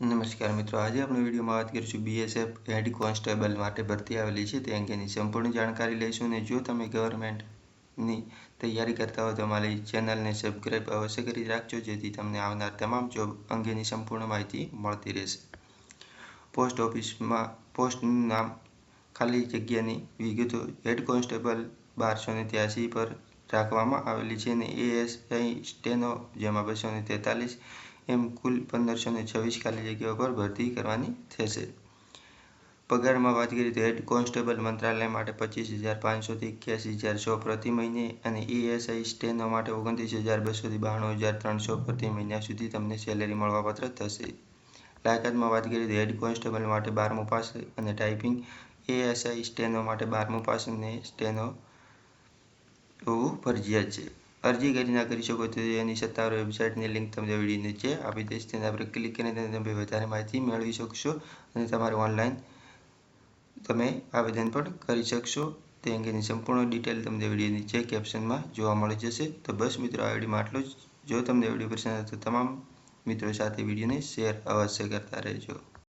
નમસ્કાર મિત્રો, આજે આપણે વિડીયોમાં વાત કરીશું બીએસએફ હેડ કોન્સ્ટેબલ માટે ભરતી આવેલી છે. તે અંગેની સંપૂર્ણ જાણકારી લઈશું અને જો તમે ગવર્મેન્ટની તૈયારી કરતા હો તો અમારી ચેનલને સબસ્ક્રાઈબ અવશ્ય કરી રાખજો, જેથી તમને આવનાર તમામ જોબ અંગેની સંપૂર્ણ માહિતી મળતી રહેશે. પોસ્ટ ઓફિસમાં પોસ્ટનું નામ ખાલી જગ્યાની વિગતો હેડ કોન્સ્ટેબલ બારસો ને ત્યાસી પર રાખવામાં આવેલી છે અને એએસઆઈ સ્ટેનો જેમાં બસો ને તેતાલીસ એમ કુલ પંદરસો ને છવ્વીસ ખાલી જગ્યાઓ પર ભરતી કરવાની થશે. પગારમાં વાત કરીએ તો હેડ કોન્સ્ટેબલ મંત્રાલય માટે પચીસ હજાર પાંચસોથી એક્યાસી હજાર સો પ્રતિ મહિને અને ઈએસઆઈ સ્ટેનો માટે ઓગણત્રીસ હજાર બસોથી બાણું હજાર ત્રણસો પ્રતિ મહિના સુધી તમને સેલેરી મળવાપાત્ર થશે. લાયકાતમાં વાત કરીએ તો હેડ કોન્સ્ટેબલ માટે બારમું પાસ અને ટાઈપિંગ એએસઆઈ સ્ટેનો માટે બારમું પાસ અને સ્ટેનો હોવું ફરજિયાત છે. અરજી કરી ના કરી શકો તો એની સત્તાવાર વેબસાઇટની લિંક તમને વીડિયો નીચે. આપી દઈશ તેના પર ક્લિક કરીને તમે વધારે માહિતી મેળવી શકશો અને તમારે ઓનલાઈન તમે આવેદન પણ કરી શકશો. તે અંગેની સંપૂર્ણ ડિટેલ તમને વીડિયો નીચે કેપ્શનમાં જોવા મળી જશે. તો બસ મિત્રો, આ વિડીયોમાં આટલું જ. જો તમને વીડિયો પસંદ આવે તો તમામ મિત્રો સાથે વિડીયોને શેર અવશ્ય કરતા રહેજો.